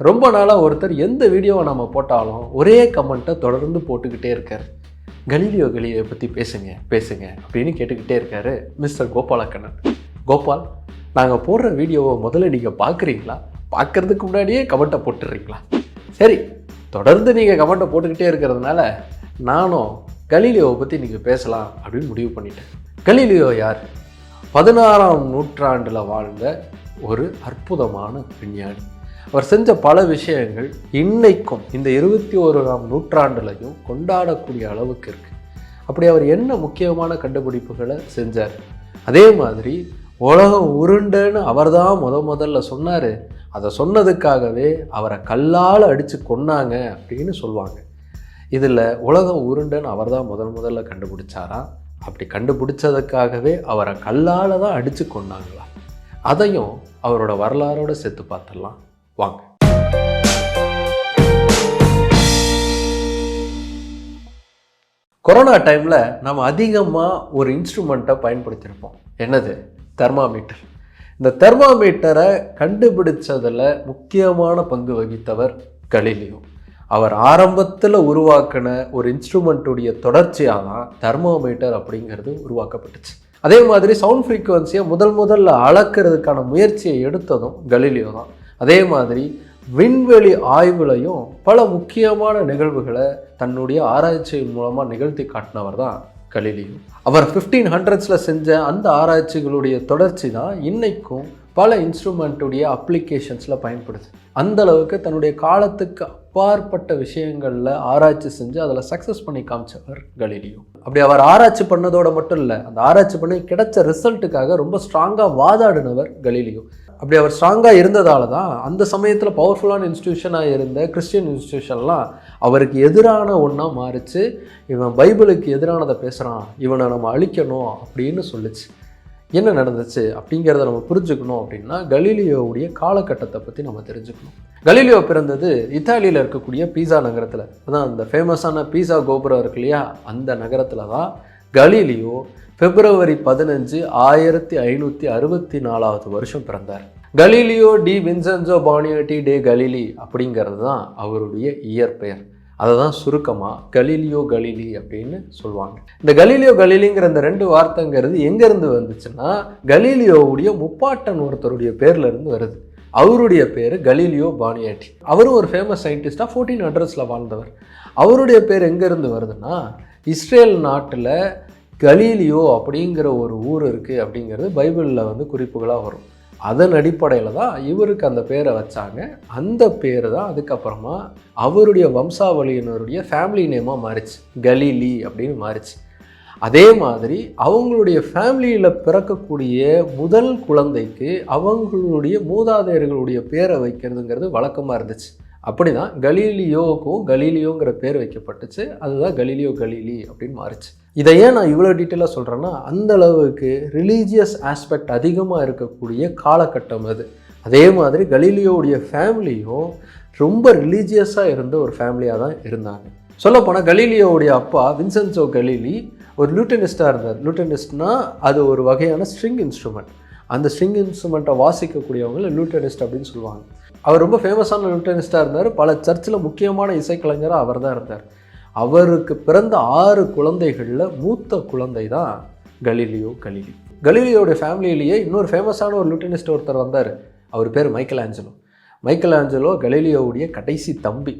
ரொம்ப நாளாக ஒருத்தர் எந்த வீடியோவை நம்ம போட்டாலும் ஒரே கமெண்ட்டை தொடர்ந்து போட்டுக்கிட்டே இருக்கார். கலீலியோ கலியை பற்றி பேசுங்க பேசுங்க அப்படின்னு கேட்டுக்கிட்டே இருக்காரு மிஸ்டர் கோபாலக்கண்ணன். கோபால் நாங்கள் போடுற வீடியோவை முதல்ல நீங்கள் பார்க்குறீங்களா பார்க்குறதுக்கு முன்னாடியே கமெண்ட்டை போட்டுடுறீங்களா சரி தொடர்ந்து நீங்கள் கமெண்ட்டை போட்டுக்கிட்டே இருக்கிறதுனால நானும் கலீலியோவை பற்றி நீங்கள் பேசலாம் அப்படின்னு முடிவு பண்ணிட்டேன். கலீலியோ யார்? பதினாறாம் நூற்றாண்டில் வாழ்ந்த ஒரு அற்புதமான விஞ்ஞானி. அவர் செஞ்ச பல விஷயங்கள் இன்னைக்கும் இந்த இருபத்தி ஓராம் நூற்றாண்டுலையும் கொண்டாடக்கூடிய அளவுக்கு இருக்குது அப்படி அவர் என்ன முக்கியமான கண்டுபிடிப்புகளை செஞ்சார்? அதே மாதிரி உலகம் உருண்டுன்னு அவர்தான் முத முதல்ல சொன்னார். அதை சொன்னதுக்காகவே அவரை கல்லால் அடித்து கொன்னாங்க அப்படின்னு சொல்லுவாங்க. இதில் உலகம் உருண்டுன்னு அவர் தான் முதல் முதல்ல கண்டுபிடிச்சாரா? அப்படி கண்டுபிடிச்சதுக்காகவே அவரை கல்லால் தான் அடித்து கொண்டாங்களா அதையும் அவரோட வரலாறோடு சேர்த்து பார்த்துடலாம். வாங்க. கொரோனா டைமில் நம்ம அதிகமாக ஒரு இன்ஸ்ட்ருமெண்ட்டை பயன்படுத்தியிருப்போம். என்னது? தெர்மாமீட்டர் இந்த தெர்மாமீட்டரை கண்டுபிடிச்சதில் முக்கியமான பங்கு வகித்தவர் கலீலியோ. அவர் ஆரம்பத்தில் உருவாக்கின ஒரு இன்ஸ்ட்ருமெண்ட்டுடைய தொடர்ச்சியாக தான் தெர்மோமீட்டர் அப்படிங்கிறது உருவாக்கப்பட்டுச்சு. அதே மாதிரி சவுண்ட் ஃப்ரீக்குவன்சியை முதல் முதல்ல அளக்கிறதுக்கான முயற்சியை எடுத்ததும் கலிலியோ தான். அதே மாதிரி விண்வெளி ஆய்வுலையும் பல முக்கியமான நிகழ்வுகளை தன்னுடைய ஆராய்ச்சி மூலமாக நிகழ்த்தி காட்டினவர் தான் கலிலியும் அவர் ஃபிஃப்டீன் ஹண்ட்ரட்ஸில் செஞ்ச அந்த ஆராய்ச்சிகளுடைய தொடர்ச்சி தான் இன்றைக்கும் பல இன்ஸ்ட்ருமெண்ட்டுடைய அப்ளிகேஷன்ஸில் பயன்படுது. அந்த அளவுக்கு தன்னுடைய காலத்துக்கு அப்பாற்பட்ட விஷயங்களில் ஆராய்ச்சி செஞ்சு அதில் சக்ஸஸ் பண்ணி காமிச்சவர் கலீலியோ. அப்படி அவர் ஆராய்ச்சி பண்ணதோடு மட்டும் இல்லை அந்த ஆராய்ச்சி பண்ணி கிடைச்ச ரிசல்ட்டுக்காக ரொம்ப ஸ்ட்ராங்காக வாதாடினவர் கலீலியோ. அப்படி அவர் ஸ்ட்ராங்காக இருந்ததால தான் அந்த சமயத்தில் பவர்ஃபுல்லான இன்ஸ்டியூஷனாக இருந்த கிறிஸ்டியன் இன்ஸ்டியூஷன்லாம் அவருக்கு எதிரான ஒன்றா மாறிச்சு. இவன் பைபிளுக்கு எதிரானதை பேசுகிறான் இவனை நம்ம அழிக்கணும் அப்படின்னு சொல்லுச்சு. என்ன நடந்துச்சு அப்படிங்கிறத நம்ம புரிஞ்சுக்கணும் அப்படின்னா கலீலியோவுடைய காலகட்டத்தை பற்றி நம்ம தெரிஞ்சுக்கணும். கலீலியோ பிறந்தது இத்தாலியில் இருக்கக்கூடிய பீஸா நகரத்தில். அதான் அந்த ஃபேமஸான பீஸா கோபுரம் இருக்கு இல்லையா? அந்த நகரத்தில் தான் கலீலியோ பிப்ரவரி பதினஞ்சு ஆயிரத்தி ஐநூற்றி அறுபத்தி நாலாவது வருஷம் பிறந்தார். Galileo di Vincenzo Bonaiuti de Galilei அப்படிங்கிறது தான் அவருடைய இயற்பெயர். அதை தான் சுருக்கமாக கலீலியோ கலீலி அப்படின்னு சொல்லுவாங்க. இந்த கலீலியோ கலீலிங்கிற இந்த ரெண்டு வார்த்தைங்கிறது எங்கேருந்து வந்துச்சுன்னா கலீலியோவுடைய முப்பாட்டன் ஒருத்தருடைய பேர்லேருந்து வருது. அவருடைய பேர் கலீலியோ பானியாட்டி அவரும் ஒரு ஃபேமஸ் சயின்டிஸ்டாக ஃபோர்டீன் ஹண்ட்ரட்ஸில் வாழ்ந்தவர். அவருடைய பேர் எங்கேருந்து வருதுன்னா இஸ்ரேல் நாட்டில் கலீலியோ அப்படிங்கிற ஒரு ஊர் இருக்குது அப்படிங்கிறது பைபிளில் வந்து குறிப்புகளாக வரும். அதன் அடிப்படையில் தான் இவருக்கு அந்த பேரை வச்சாங்க. அந்த பேர் தான் அதுக்கப்புறமா அவருடைய வம்சாவளியினருடைய ஃபேமிலி நேமாக மாறிச்சு. கலீலி அப்படின்னு மாறிச்சு. அதே மாதிரி அவங்களுடைய ஃபேமிலியில் பிறக்கக்கூடிய முதல் குழந்தைக்கு அவங்களுடைய மூதாதையர்களுடைய பேரை வைக்கிறதுங்கிறது வழக்கமாக இருந்துச்சு. அப்படி தான் கலீலியோவுக்கும் கலீலியோங்கிற பேர் வைக்கப்பட்டுச்சு. அதுதான் கலீலியோ கலீலி அப்படின்னு மாறிச்சு. இதை ஏன் நான் இவ்வளோ டீட்டெயிலாக சொல்கிறேன்னா அந்த அளவுக்கு ரிலீஜியஸ் ஆஸ்பெக்ட் அதிகமாக இருக்கக்கூடிய காலகட்டம் அது. அதே மாதிரி கலீலியோவுடைய ஃபேமிலியும் ரொம்ப ரிலீஜியஸாக இருந்த ஒரு ஃபேமிலியாக தான் இருந்தாங்க. சொல்லப்போனால் கலீலியோவுடைய அப்பா வின்சென்சோ கலீலி ஒரு லூட்டனிஸ்டாக இருந்தார். லூட்டனிஸ்ட்னா அது ஒரு வகையான ஸ்ட்ரிங் இன்ஸ்ட்ருமெண்ட் அந்த ஸ்ட்ரிங் இன்ஸ்ட்ருமெண்ட்டை வாசிக்கக்கூடியவங்கள லூட்டனிஸ்ட் அப்படின்னு சொல்லுவாங்க. அவர் ரொம்ப ஃபேமஸான லூட்டனிஸ்ட்டாக இருந்தார். பல சர்ச்சில் முக்கியமான இசைக்கலைஞராக அவர் தான் இருந்தார். அவருக்கு பிறந்த ஆறு குழந்தைகளில் மூத்த குழந்தை தான் கலீலியோ கலீலி. கலீலியோடைய ஃபேமிலியிலேயே இன்னொரு ஃபேமஸான ஒரு லூட்டனிஸ்ட் ஒருத்தர் வந்தார். அவர் பேர் மைக்கேல் ஆஞ்சலோ மைக்கேல் ஆஞ்சலோ கலீலியோவுடைய கடைசி தம்பி.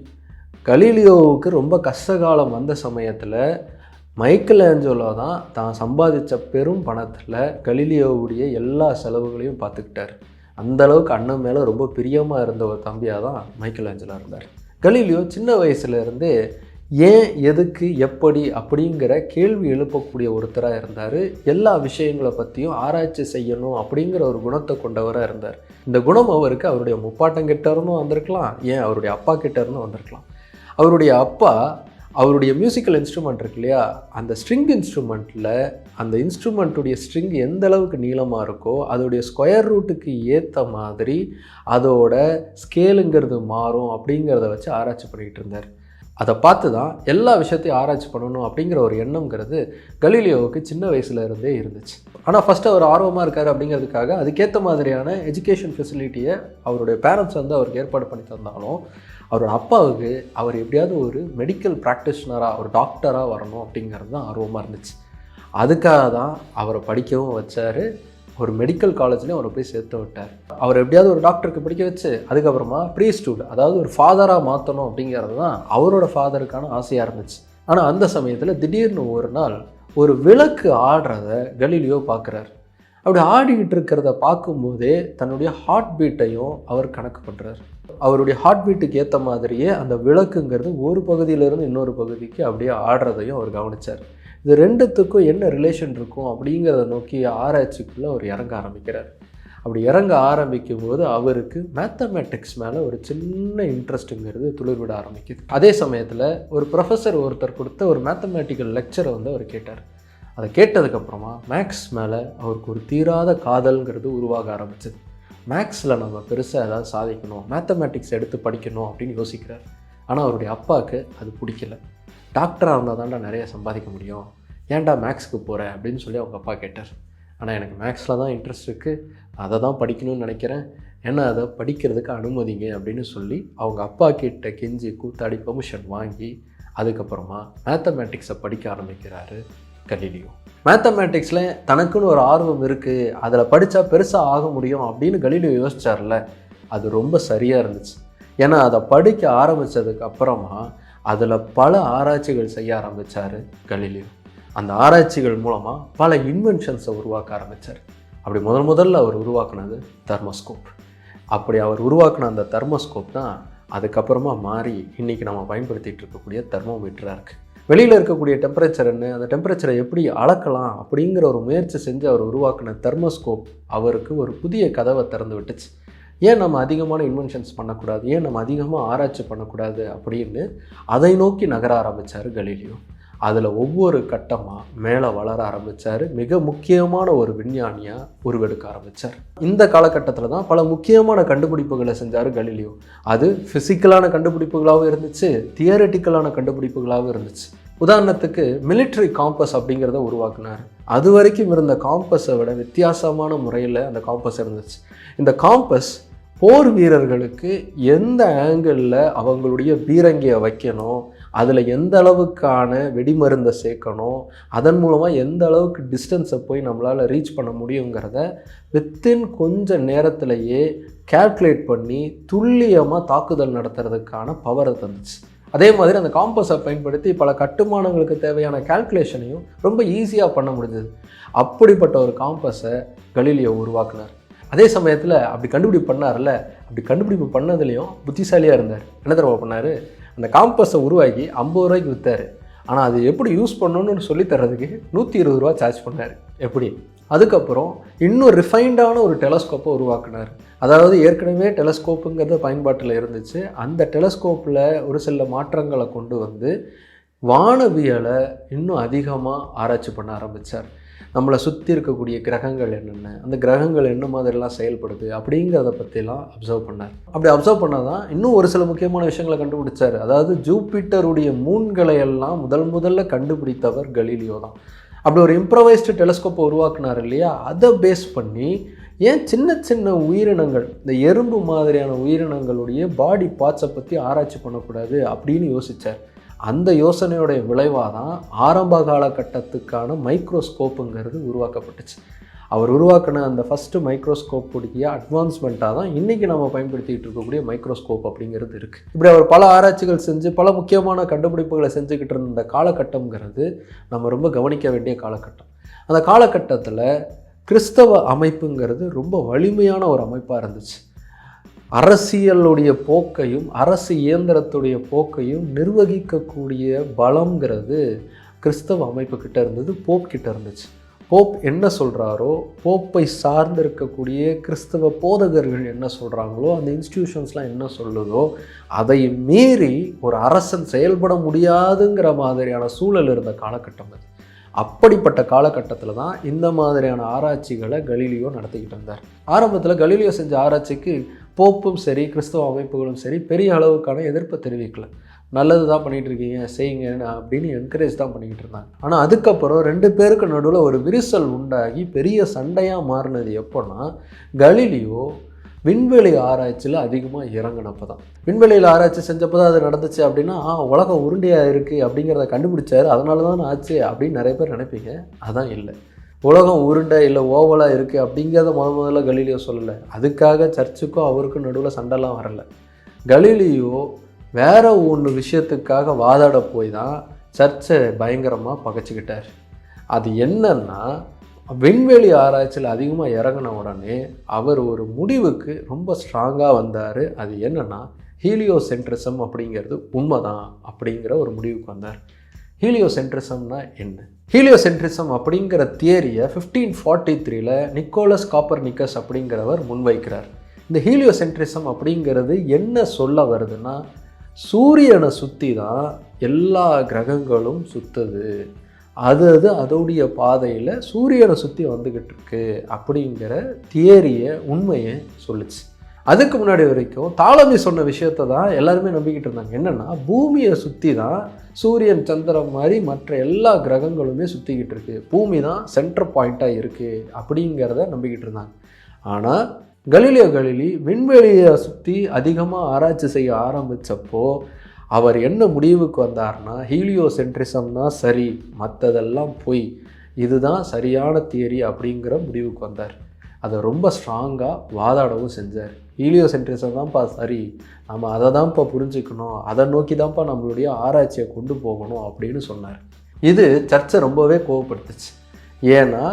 கலீலியோவுக்கு ரொம்ப கஷ்டகாலம் வந்த சமயத்தில் மைக்கேல் ஏஞ்சலோ தான் தான் சம்பாதிச்ச பெரும் பணத்தில் கலீலியோவுடைய எல்லா செலவுகளையும் பார்த்துக்கிட்டார். அந்த அளவுக்கு அண்ணன் மேலே ரொம்ப பிரியமாக இருந்த ஒரு தம்பியாக தான் மைக்கேல் ஏஞ்சலாக இருந்தார். கலீலியோ சின்ன வயசுலேருந்தே ஏன் எதுக்கு எப்படி அப்படிங்கிற கேள்வி எழுப்பக்கூடிய ஒருத்தராக இருந்தார். எல்லா விஷயங்களை பற்றியும் ஆராய்ச்சி செய்யணும் அப்படிங்கிற ஒரு குணத்தை கொண்டவராக இருந்தார். இந்த குணம் அவருக்கு அவருடைய முப்பாட்டங்கிட்ட இருந்தும் வந்திருக்கலாம் ஏன் அவருடைய அப்பா கிட்ட இருந்தும் வந்திருக்கலாம். அவருடைய அப்பா அவருடைய மியூசிக்கல் இன்ஸ்ட்ருமெண்ட் இருக்கு இல்லையா? அந்த ஸ்ட்ரிங் இன்ஸ்ட்ருமெண்ட்டில் அந்த இன்ஸ்ட்ருமெண்ட்டுடைய ஸ்ட்ரிங் எந்த அளவுக்கு நீளமாக இருக்கோ அதோடைய ஸ்கொயர் ரூட்டுக்கு ஏற்ற மாதிரி அதோட ஸ்கேலுங்கிறது மாறும் அப்படிங்கிறத வச்சு ஆராய்ச்சி பண்ணிகிட்டு இருந்தார். அதை பார்த்து தான் எல்லா விஷயத்தையும் ஆராய்ச்சி பண்ணணும் அப்படிங்கிற ஒரு எண்ணங்கிறது கலீலியோவுக்கு சின்ன வயசுல இருந்தே இருந்துச்சு. ஆனால் ஃபஸ்ட்டு அவர் ஆர்வமாக இருக்கார் அப்படிங்கிறதுக்காக அதுக்கேற்ற மாதிரியான எஜுகேஷன் ஃபெசிலிட்டியை அவருடைய பேரண்ட்ஸ் வந்து அவருக்கு ஏற்பாடு பண்ணி தந்தாலும் அவரோட அப்பாவுக்கு அவர் எப்படியாவது ஒரு மெடிக்கல் ப்ராக்டிஷனராக ஒரு டாக்டராக வரணும் அப்படிங்கிறது தான் ஆர்வமாக இருந்துச்சு. அதுக்காக தான் அவரை படிக்கவும் வச்சார். ஒரு மெடிக்கல் காலேஜ்லேயும் அவரை போய் சேர்த்து விட்டார். அவர் எப்படியாவது ஒரு டாக்டருக்கு படிக்க வச்சு அதுக்கப்புறமா ப்ரீஸ்டூட் அதாவது ஒரு ஃபாதராக மாற்றணும் அப்படிங்கிறது தான் அவரோட ஃபாதருக்கான ஆசையாக இருந்துச்சு. ஆனால் அந்த சமயத்தில் திடீர்னு ஒரு நாள் ஒரு விளக்கு ஆடுறத கலீலியோ பார்க்குறாரு. அப்படி ஆடிக்கிட்டு இருக்கிறத பார்க்கும்போதே தன்னுடைய ஹார்ட் பீட்டையும் அவர் கணக்கு பண்ணுறாரு அவருடைய ஹார்ட் பீட்டுக்கு ஏற்ற மாதிரியே அந்த விளக்குங்கிறது ஒரு பகுதியிலேருந்து இன்னொரு பகுதிக்கு அப்படியே ஆடுறதையும் அவர் கவனித்தார் இது ரெண்டுத்துக்கும் என்ன ரிலேஷன் இருக்கும் அப்படிங்கிறத நோக்கி ஆராய்ச்சிக்குள்ளே அவர் இறங்க ஆரம்பிக்கிறார். அப்படி இறங்க ஆரம்பிக்கும் போது அவருக்கு மேத்தமேட்டிக்ஸ் மேலே ஒரு சின்ன இன்ட்ரெஸ்ட்டுங்கிறது துளிர்விட ஆரம்பிக்குது. அதே சமயத்தில் ஒரு ப்ரொஃபஸர் ஒருத்தர் கொடுத்த ஒரு மேத்தமேட்டிக்கல் லெக்சரை வந்து அவர் கேட்டார். அதை கேட்டதுக்கப்புறமா மேக்ஸ் மேலே அவருக்கு ஒரு தீராத காதல்ங்கிறது உருவாக ஆரம்பிச்சது. மேக்ஸில் நம்ம பெருசாக ஏதாவது சாதிக்கணும் மேத்தமேட்டிக்ஸ் எடுத்து படிக்கணும் அப்படின்னு யோசிக்கிறார். ஆனால் அவருடைய அப்பாவுக்கு அது பிடிக்கல. டாக்டராக இருந்தால் தான்டா நிறைய சம்பாதிக்க முடியும். ஏன்டா மேக்ஸுக்கு போகிறேன் அப்படின்னு சொல்லி அவங்க அப்பா கேட்டார். ஆனால் எனக்கு மேக்ஸில் தான் இன்ட்ரெஸ்ட் இருக்குது அதை தான் படிக்கணும்னு நினைக்கிறேன். ஏன்னா அதை படிக்கிறதுக்கு அனுமதிங்க அப்படின்னு சொல்லி அவங்க அப்பா கிட்ட கெஞ்சி கூத்தாடி பெர்மிஷன் வாங்கி அதுக்கப்புறமா மேத்தமேட்டிக்ஸை படிக்க ஆரம்பிக்கிறாரு. கலீலியோ மேத்தமேட்டிக்ஸில் தனக்குன்னு ஒரு ஆர்வம் இருக்குது அதில் படித்தா பெருசாக ஆக முடியும் அப்படின்னு கலீலியோ யோசிச்சார்ல. அது ரொம்ப சரியாக இருந்துச்சு. ஏன்னா அதை படிக்க ஆரம்பித்ததுக்கு அப்புறமா அதில் பல ஆராய்ச்சிகள் செய்ய ஆரம்பித்தார் கலீலியோ. அந்த ஆராய்ச்சிகள் மூலமாக பல இன்வென்ஷன்ஸை உருவாக்க ஆரம்பித்தார் அப்படி முதல் முதல்ல அவர் உருவாக்குனது தெர்மோஸ்கோப் அப்படி அவர் உருவாக்குன அந்த தெர்மோஸ்கோப் தான் அதுக்கப்புறமா மாறி இன்றைக்கி நம்ம பயன்படுத்திகிட்டு இருக்கக்கூடிய தெர்மோமீட்டராக இருக்குது வெளியில் இருக்கக்கூடிய டெம்பரேச்சர் என்ன அந்த டெம்பரேச்சரை எப்படி அளக்கலாம் அப்படிங்கிற ஒரு முயற்சி செஞ்சு அவர் உருவாக்கின தெர்மோஸ்கோப் அவருக்கு ஒரு புதிய கதவை திறந்து விட்டுச்சு. ஏன் நம்ம அதிகமான இன்வென்ஷன்ஸ் பண்ணக்கூடாது? ஏன் நம்ம அதிகமாக ஆராய்ச்சி பண்ணக்கூடாது அப்படின்னு அதை நோக்கி நகர ஆரம்பித்தார் கலீலியோ. அதில் ஒவ்வொரு கட்டமாக மேலே வளர ஆரம்பித்தார் மிக முக்கியமான ஒரு விஞ்ஞானியாக உருவெடுக்க ஆரம்பித்தார் இந்த காலகட்டத்தில் தான் பல முக்கியமான கண்டுபிடிப்புகளை செஞ்சார் கலீலியோ. அது ஃபிசிக்கலான கண்டுபிடிப்புகளாகவும் இருந்துச்சு தியரட்டிக்கலான கண்டுபிடிப்புகளாகவும் இருந்துச்சு. உதாரணத்துக்கு மிலிட்ரி காம்பஸ் அப்படிங்கிறத உருவாக்குனார். அது வரைக்கும் இருந்த காம்பஸை விட வித்தியாசமான முறையில் அந்த காம்பஸ் இருந்துச்சு. இந்த காம்பஸ் போர் வீரர்களுக்கு எந்த ஆங்கிளில் அவங்களுடைய பீரங்கியை வைக்கணும் அதில் எந்த அளவுக்கான வெடிமருந்தை சேர்க்கணும் அதன் மூலமாக எந்த அளவுக்கு டிஸ்டன்ஸை போய் நம்மளால் ரீச் பண்ண முடியுங்கிறத வித்தின் கொஞ்ச நேரத்திலேயே கால்குலேட் பண்ணி துல்லியமாக தாக்குதல் நடத்துறதுக்கான பவரை தந்துச்சு. அதே மாதிரி அந்த காம்பஸை பயன்படுத்தி பல கட்டுமானங்களுக்கு தேவையான கால்குலேஷனையும் ரொம்ப ஈஸியாக பண்ண முடிஞ்சது. அப்படிப்பட்ட ஒரு காம்பஸை கலிலியோ உருவாக்குனார். அதே சமயத்தில் அப்படி கண்டுபிடிப்பு பண்ணார்ல அப்படி கண்டுபிடிப்பு பண்ணதுலேயும் புத்திசாலியாக இருந்தார். என்ன தடவை பண்ணார்? அந்த காம்பஸை உருவாக்கி ஐம்பது ரூபாய்க்கு விற்றார் ஆனால் அது எப்படி யூஸ் பண்ணணும்னு சொல்லி தர்றதுக்கு நூற்றி இருபது ரூபா சார்ஜ் பண்ணார். எப்படி? அதுக்கப்புறம் இன்னும் ரிஃபைண்டான ஒரு டெலஸ்கோப்பை உருவாக்குனார். அதாவது ஏற்கனவே டெலஸ்கோப்புங்கிறத பயன்பாட்டில் இருந்துச்சு. அந்த டெலஸ்கோப்பில் ஒரு சில மாற்றங்களை கொண்டு வந்து வானவியலை இன்னும் அதிகமாக ஆராய்ச்சி பண்ண ஆரம்பித்தார் நம்மளை சுற்றி இருக்கக்கூடிய கிரகங்கள் என்னென்ன அந்த கிரகங்கள் என்ன மாதிரிலாம் செயல்படுது அப்படிங்கிறத பற்றிலாம் அப்சர்வ் பண்ணார். அப்படி அப்சர்வ் பண்ணால் தான் இன்னும் ஒரு சில முக்கியமான விஷயங்களை கண்டுபிடிச்சார். அதாவது ஜூபிட்டருடைய மூன்களை எல்லாம் முதல் முதல்ல கண்டுபிடித்தவர் கலீலியோ தான். அப்படி ஒரு இம்ப்ரவைஸ்டு டெலஸ்கோப்பை உருவாக்குனார் இல்லையா? அதை பேஸ் பண்ணி ஏன் சின்ன சின்ன உயிரினங்கள் இந்த எறும்பு மாதிரியான உயிரினங்களுடைய பாடி பார்ட்ஸை பற்றி ஆராய்ச்சி பண்ணக்கூடாது அப்படின்னு யோசித்தார் அந்த யோசனையோடைய விளைவாக தான் ஆரம்ப காலகட்டத்துக்கான மைக்ரோஸ்கோப்புங்கிறது உருவாக்கப்பட்டுச்சு. அவர் உருவாக்கின அந்த ஃபஸ்ட்டு மைக்ரோஸ்கோப்புடைய அட்வான்ஸ்மெண்ட்டாக தான் இன்றைக்கி நம்ம பயன்படுத்திகிட்டு இருக்கக்கூடிய மைக்ரோஸ்கோப் அப்படிங்கிறது இருக்குது இப்படி அவர் பல ஆராய்ச்சிகள் செஞ்சு பல முக்கியமான கண்டுபிடிப்புகளை செஞ்சுக்கிட்டு இருந்த இந்த காலகட்டங்கிறது நம்ம ரொம்ப கவனிக்க வேண்டிய காலகட்டம். அந்த காலகட்டத்தில் கிறிஸ்தவ அமைப்புங்கிறது ரொம்ப வலிமையான ஒரு அமைப்பாக இருந்துச்சு. அரசியலுடைய போக்கையும் அரசு இயந்திரத்துடைய போக்கையும் நிர்வகிக்கக்கூடிய பலம்ங்கிறது கிறிஸ்தவ அமைப்பு கிட்ட இருந்தது போப் கிட்ட இருந்துச்சு. போப் என்ன சொல்கிறாரோ போப்பை சார்ந்திருக்கக்கூடிய கிறிஸ்தவ போதகர்கள் என்ன சொல்கிறாங்களோ அந்த இன்ஸ்டிடியூஷன்ஸ்லாம் என்ன சொல்லுதோ அதை மீறி ஒரு அரசன் செயல்பட முடியாதுங்கிற மாதிரியான சூழல் இருந்த காலகட்டம் அது. அப்படிப்பட்ட காலகட்டத்தில் தான் இந்த மாதிரியான ஆராய்ச்சிகளை கலீலியோ நடத்திக்கிட்டு இருந்தார். ஆரம்பத்தில் கலீலியோ செஞ்ச ஆராய்ச்சிக்கு போப்பும் சரி கிறிஸ்தவ அமைப்புகளும் சரி பெரிய அளவுக்கான எதிர்ப்பை தெரிவிக்கல. நல்லது தான் பண்ணிகிட்டு இருக்கீங்க செய்யுங்க அப்படின்னு என்கரேஜ் தான் பண்ணிக்கிட்டு இருந்தாங்க. ஆனால் அதுக்கப்புறம் ரெண்டு பேருக்கு நடுவில் ஒரு விரிசல் உண்டாகி பெரிய சண்டையாக மாறினது எப்போன்னா கலிலியோ விண்வெளி ஆராய்ச்சியில் அதிகமாக இறங்கினப்போ தான் விண்வெளியில் ஆராய்ச்சி செஞ்சப்போ தான் அது நடந்துச்சு அப்படின்னா ஆ உலகம் உருண்டையாக இருக்குது அப்படிங்கிறத கண்டுபிடிச்சாரு அதனால தான் ஆச்சு அப்படின்னு நிறைய பேர் நினைப்பீங்க. அதான் இல்லை. உலகம் உருண்டை இல்லை ஓவலாக இருக்குது அப்படிங்கிறத முத முதல்ல கலீலியோ சொல்லலை. அதுக்காக சர்ச்சுக்கும் அவருக்கும் நடுவில் சண்டைலாம் வரலை. கலீலியோ வேற ஒன்று விஷயத்துக்காக வாதாட போய் தான் சர்ச்சை பயங்கரமாக பகைச்சிக்கிட்டார். அது என்னன்னா விண்வெளி ஆராய்ச்சியில் அதிகமாக இறங்கின உடனே அவர் ஒரு முடிவுக்கு ரொம்ப ஸ்ட்ராங்காக வந்தார். அது என்னென்னா ஹீலியோ சென்ட்ரிசம் அப்படிங்கிறது உண்மைதான் அப்படிங்கிற ஒரு முடிவுக்கு வந்தார். ஹீலியோசென்ட்ரிசம்னா என்ன? ஹீலியோசென்ட்ரிசம் அப்படிங்கிற தியரியை ஃபிஃப்டீன் ஃபார்ட்டி த்ரீல நிக்கோலஸ் காப்பர் நிக்கஸ் அப்படிங்கிறவர் முன்வைக்கிறார். இந்த ஹீலியோசென்ட்ரிசம் அப்படிங்கிறது என்ன சொல்ல வருதுன்னா சூரியனை சுற்றி தான் எல்லா கிரகங்களும் சுற்றுது அது அது அதோடைய பாதையில் சூரியனை சுற்றி வந்துக்கிட்டு இருக்கு அப்படிங்கிற தியரியை உண்மையை சொல்லுச்சு. அதுக்கு முன்னாடி வரைக்கும் தாளமி சொன்ன விஷயத்தை தான் எல்லாருமே நம்பிக்கிட்டு இருந்தாங்க. என்னென்னா பூமியை சுற்றி தான் சூரியன் சந்திரன் மாதிரி மற்ற எல்லா கிரகங்களுமே சுற்றிக்கிட்டு இருக்கு. பூமி தான் சென்டர் பாயிண்ட்டாக இருக்குது அப்படிங்கிறத நம்பிக்கிட்டு இருந்தாங்க. ஆனால் கலீலியோ கலிலி விண்வெளியை சுற்றி அதிகமாக ஆராய்ச்சி செய்ய ஆரம்பித்தப்போ அவர் என்ன முடிவுக்கு வந்தார்னா ஹீலியோ சென்ட்ரிசம் தான் சரி மற்றதெல்லாம் பொய் இதுதான் சரியான தியரி அப்படிங்கிற முடிவுக்கு வந்தார். அதை ரொம்ப ஸ்ட்ராங்காக வாதாடவும் செஞ்சார். ஹீலியோ சென்ட்ரிசம் தான்ப்பா சரி. நம்ம அதை தான்ப்பா புரிஞ்சுக்கணும். அதை நோக்கி தான்ப்பா நம்மளுடைய ஆராய்ச்சியை கொண்டு போகணும் அப்படின்னு சொன்னார். இது சர்ச்சை ரொம்பவே கோவப்படுத்துச்சு. ஏன்னா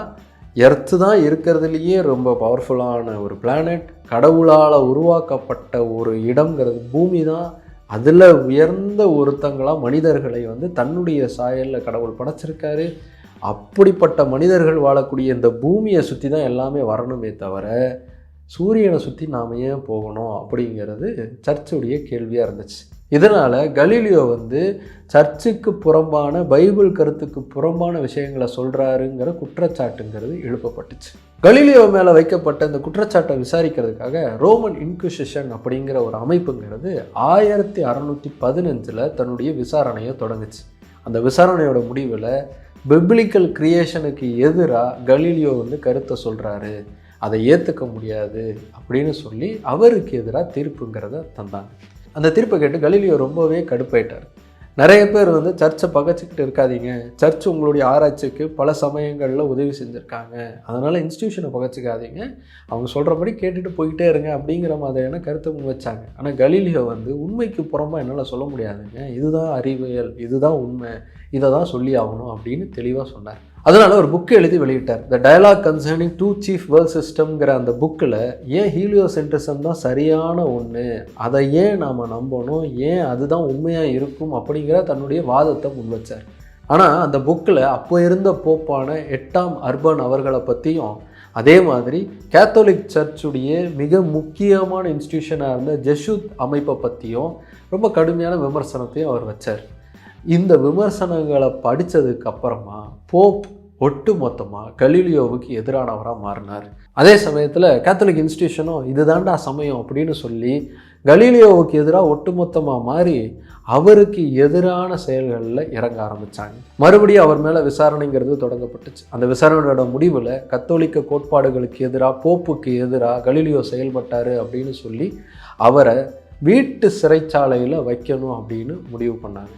எர்த்து தான் இருக்கிறதுலையே ரொம்ப பவர்ஃபுல்லான ஒரு பிளானட் கடவுளால் உருவாக்கப்பட்ட ஒரு இடம்ங்கிறது பூமி தான் அதில் உயர்ந்த ஒருத்தங்களாக மனிதர்களை வந்து தன்னுடைய சாயலில் கடவுள் படைச்சிருக்காரு. அப்படிப்பட்ட மனிதர்கள் வாழக்கூடிய இந்த பூமியை சுற்றி தான் எல்லாமே வரணுமே தவிர சூரியனை சுற்றி நாம் ஏன் போகணும் அப்படிங்கிறது சர்ச்சுடைய கேள்வியாக இருந்துச்சு. இதனால் கலீலியோ வந்து சர்ச்சுக்கு புறம்பான பைபிள் கருத்துக்கு புறம்பான விஷயங்களை சொல்கிறாருங்கிற குற்றச்சாட்டுங்கிறது எழுப்பப்பட்டுச்சு. கலீலியோ மேலே வைக்கப்பட்ட இந்த குற்றச்சாட்டை விசாரிக்கிறதுக்காக ரோமன் இன்குசிஷன் அப்படிங்கிற ஒரு அமைப்புங்கிறது ஆயிரத்தி அறநூற்றி பதினஞ்சில் தன்னுடைய விசாரணையை தொடங்குச்சு. அந்த விசாரணையோட முடிவில் பிப்ளிக்கல் கிரியேஷனுக்கு எதிராக கலீலியோ வந்து கருத்தை சொல்கிறாரு அதை ஏற்றுக்க முடியாது அப்படின்னு சொல்லி அவருக்கு எதிராக தீர்ப்புங்கிறத தந்தாங்க. அந்த தீர்ப்பை கேட்டு கலீலியோ ரொம்பவே கடுப்பாயிட்டார் நிறைய பேர் வந்து சர்ச்சை பகைச்சிக்கிட்டு இருக்காதீங்க. சர்ச் உங்களுடைய ஆராய்ச்சிக்கு பல சமயங்களில் உதவி செஞ்சுருக்காங்க. அதனால் இன்ஸ்டியூஷனை பகைச்சிக்காதீங்க. அவங்க சொல்கிறபடி கேட்டுட்டு போய்கிட்டே இருங்க அப்படிங்கிற மாதிரியான கருத்தை முன் வச்சாங்க. ஆனால் கலீலியோ வந்து உண்மைக்கு புறமா என்னால் சொல்ல முடியாதுங்க. இதுதான் அறிவியல் இதுதான் உண்மை இதை தான் சொல்லி ஆகணும் அப்படின்னு தெளிவாக சொன்னார். அதனால் ஒரு புக்கு எழுதி வெளியிட்டார். The dialogue concerning two chief world சிஸ்டம்ங்கிற அந்த புக்கில் ஏன் ஹீலியோ சென்ட்ரிசம் தான் சரியான ஒன்று அதை ஏன் நாம் நம்பணும்? ஏன் அதுதான் உண்மையாக இருக்கும்? அப்படிங்கிற தன்னுடைய வாதத்தை முன் வச்சார். ஆனால் அந்த புக்கில் அப்போ இருந்த போப்பான எட்டாம் அர்பன் அவர்களை பற்றியும் அதே மாதிரி கேத்தோலிக் சர்ச்சுடைய மிக முக்கியமான இன்ஸ்டியூஷனாக இருந்த ஜெஷூத் அமைப்பை பற்றியும் ரொம்ப கடுமையான விமர்சனத்தையும் அவர் வச்சார். இந்த விமர்சனங்களை படித்ததுக்கு அப்புறமா போப் ஒட்டு மொத்தமாக கலீலியோவுக்கு எதிரானவராக மாறினார். அதே சமயத்தில் கேத்தலிக் இன்ஸ்டியூஷனும் இதுதாண்டா சமயம் அப்படின்னு சொல்லி கலீலியோவுக்கு எதிராக ஒட்டுமொத்தமாக மாறி அவருக்கு எதிரான செயல்களில் இறங்க ஆரம்பித்தாங்க மறுபடியும் அவர் மேலே விசாரணைங்கிறது தொடங்கப்பட்டுச்சு. அந்த விசாரணையோட முடிவில் கத்தோலிக்க கோட்பாடுகளுக்கு எதிராக போப்புக்கு எதிராக கலீலியோ செயல்பட்டார் அப்படின்னு சொல்லி அவரை வீட்டு சிறைச்சாலையில் வைக்கணும் அப்படின்னு முடிவு பண்ணாங்க.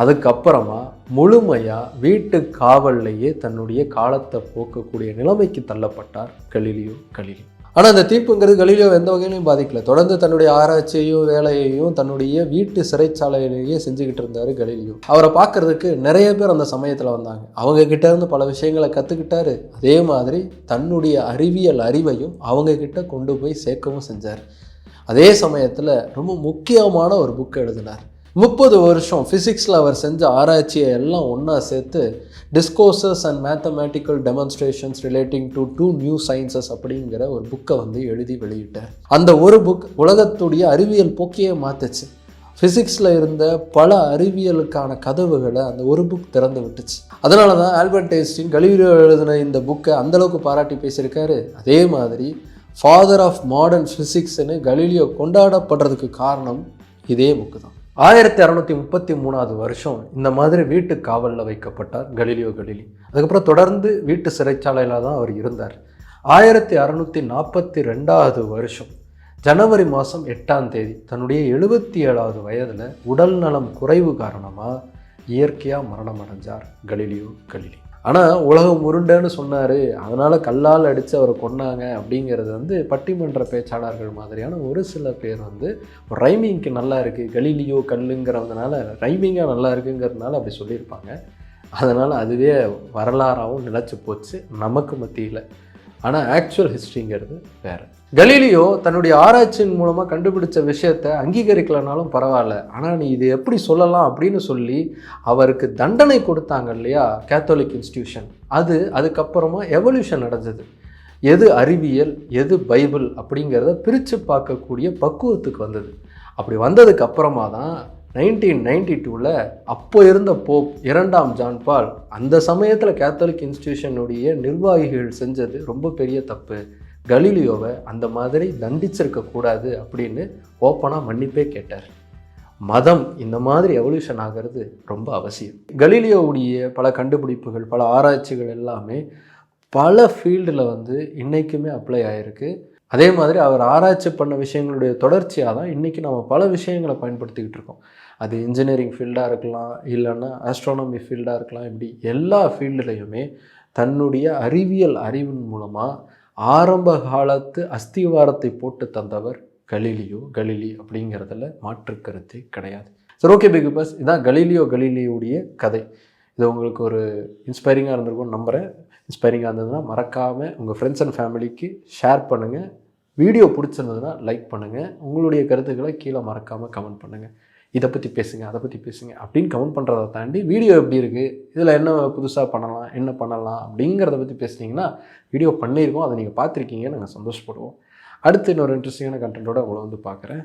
அதுக்கப்புறமா முழுமையாக வீட்டு காவல்லையே தன்னுடைய காலத்தை போக்கக்கூடிய நிலைமைக்கு தள்ளப்பட்டார் கலீலியோ. கலீலி ஆனால் அந்த தீர்ப்புங்கிறது கலீலியோ எந்த வகையிலையும் பாதிக்கல. தொடர்ந்து தன்னுடைய ஆராய்ச்சியையும் வேலையையும் தன்னுடைய வீட்டு சிறைச்சாலையிலேயே செஞ்சுக்கிட்டு இருந்தார் கலீலியோ. அவரை பார்க்கறதுக்கு நிறைய பேர் அந்த சமயத்தில் வந்தாங்க. அவங்க கிட்ட இருந்து பல விஷயங்களை கற்றுக்கிட்டாரு அதே மாதிரி தன்னுடைய அறிவியல் அறிவையும் அவங்க கிட்ட கொண்டு போய் சேர்க்கவும் செஞ்சார். அதே சமயத்தில் ரொம்ப முக்கியமான ஒரு புக் எழுதினார். முப்பது வருஷம் ஃபிசிக்ஸில் அவர் செஞ்ச ஆராய்ச்சியை எல்லாம் ஒன்றா சேர்த்து discourses and mathematical demonstrations relating to two new sciences அப்படிங்கிற ஒரு புக்கை வந்து எழுதி வெளியிட்டார். அந்த ஒரு புக் உலகத்துடைய அறிவியல் போக்கையே மாற்றுச்சு ஃபிசிக்ஸில் இருந்த பல அறிவியலுக்கான கதவுகளை அந்த ஒரு புக் திறந்து விட்டுச்சு. அதனால தான் ஆல்பர்ட் ஐன்ஸ்டீன் கலிலியோ எழுதின இந்த புக்கை அந்தளவுக்கு பாராட்டி பேசியிருக்காரு. அதே மாதிரி ஃபாதர் ஆஃப் மாடர்ன் ஃபிசிக்ஸ்னு கலீலியோ கொண்டாடப்படுறதுக்கு காரணம் இதே புக்கு தான். ஆயிரத்தி அறநூற்றி முப்பத்தி மூணாவது வருஷம் இந்த மாதிரி வீட்டு காவலில் வைக்கப்பட்டார் கலீலியோ கலிலி. அதுக்கப்புறம் தொடர்ந்து வீட்டு சிறைச்சாலையில் தான் அவர் இருந்தார். ஆயிரத்தி அறநூற்றி நாற்பத்தி ரெண்டாவது வருஷம் ஜனவரி மாதம் எட்டாம் தேதி தன்னுடைய எழுபத்தி ஏழாவது வயதில் உடல் நலம் குறைவு காரணமாக இயற்கையாக மரணம் அடைஞ்சார் கலிலி. ஆனால் உலகம் உருண்டைன்னு சொன்னார். அதனால் கல்லால் அடித்து அவரை கொன்னாங்க அப்படிங்கிறது வந்து பட்டிமன்ற பேச்சாளர்கள் மாதிரியான ஒரு சில பேர் வந்து ரைமிங்க்கு நல்லா இருக்குது கலீலியோ கல்லுங்கிறதுனால ரைமிங்காக நல்லா இருக்குங்கிறதுனால அப்படி சொல்லியிருப்பாங்க. அதனால் அதுவே வரலாறாகவும் நிலச்சி போச்சு. நமக்கு மத்தியில் ஆனால் ஆக்சுவல் ஹிஸ்ட்ரிங்கிறது வேறு. கலீலியோ தன்னுடைய ஆராய்ச்சியின் மூலமாக கண்டுபிடிச்ச விஷயத்தை அங்கீகரிக்கலனாலும் பரவாயில்ல. ஆனால் நீ இது எப்படி சொல்லலாம் அப்படின்னு சொல்லி அவருக்கு தண்டனை கொடுத்தாங்க இல்லையா? கேத்தோலிக் இன்ஸ்டியூஷன் அது அதுக்கப்புறமா எவல்யூஷன் நடந்தது. எது அறிவியல் எது பைபிள் அப்படிங்கிறத பிரித்து பார்க்கக்கூடிய பக்குவத்துக்கு வந்தது. அப்படி வந்ததுக்கு அப்புறமா தான் நைன்டீன் நைன்டி டூவில் அப்போ இருந்த போப் இரண்டாம் ஜான்பால் அந்த சமயத்தில் கேத்தலிக் இன்ஸ்டியூஷனுடைய நிர்வாகிகள் செஞ்சது ரொம்ப பெரிய தப்பு. கலீலியோவை அந்த மாதிரி தண்டிச்சிருக்கக்கூடாது அப்படின்னு ஓப்பனாக மன்னிப்பே கேட்டார். மதம் இந்த மாதிரி எவல்யூஷன் ஆகிறது ரொம்ப அவசியம். கலீலியோவுடைய பல கண்டுபிடிப்புகள் பல ஆராய்ச்சிகள் எல்லாமே பல ஃபீல்டில் வந்து இன்றைக்குமே அப்ளை ஆகிருக்கு அதே மாதிரி அவர் ஆராய்ச்சி பண்ண விஷயங்களுடைய தொடர்ச்சியாக தான் இன்றைக்கி நம்ம பல விஷயங்களை பயன்படுத்திக்கிட்டு இருக்கோம். அது இன்ஜினியரிங் ஃபீல்டாக இருக்கலாம் இல்லைன்னா ஆஸ்ட்ரானமி ஃபீல்டாக இருக்கலாம் இப்படி எல்லா ஃபீல்டுலேயுமே தன்னுடைய அறிவியல் அறிவின் மூலமாக ஆரம்ப காலத்து அஸ்திவாரத்தை போட்டு தந்தவர் கலீலியோ கலிலி அப்படிங்கிறதுல மாற்று கருத்தே கிடையாது. சரி ஓகே பிக் பாஸ் இதான் கலீலியோ கலீலியுடைய கதை. இது உங்களுக்கு ஒரு இன்ஸ்பைரிங்காக இருந்திருக்கும்னு நம்புகிறேன் இன்ஸ்பைரிங்காக இருந்ததுன்னா மறக்காமல் உங்கள் ஃப்ரெண்ட்ஸ் அண்ட் ஃபேமிலிக்கு ஷேர் பண்ணுங்கள் வீடியோ பிடிச்சிருந்ததுன்னா லைக் பண்ணுங்கள் உங்களுடைய கருத்துக்களை கீழே மறக்காமல் கமெண்ட் பண்ணுங்கள் இதை பற்றி பேசுங்க அதை பற்றி பேசுங்க அப்படின்னு கமெண்ட் பண்ணுறதை தாண்டி வீடியோ எப்படி இருக்குது இதில் என்ன புதுசாக பண்ணலாம் என்ன பண்ணலாம் அப்படிங்கிறத பற்றி பேசுனீங்கன்னா வீடியோ பண்ணியிருக்கோம். அதை நீங்கள் பார்த்துருக்கீங்க நாங்கள் சந்தோஷப்படுவோம். அடுத்து இன்னொரு இன்ட்ரெஸ்டிங்கான கண்டென்ட்டோட உங்களை வந்து பார்க்குறேன்.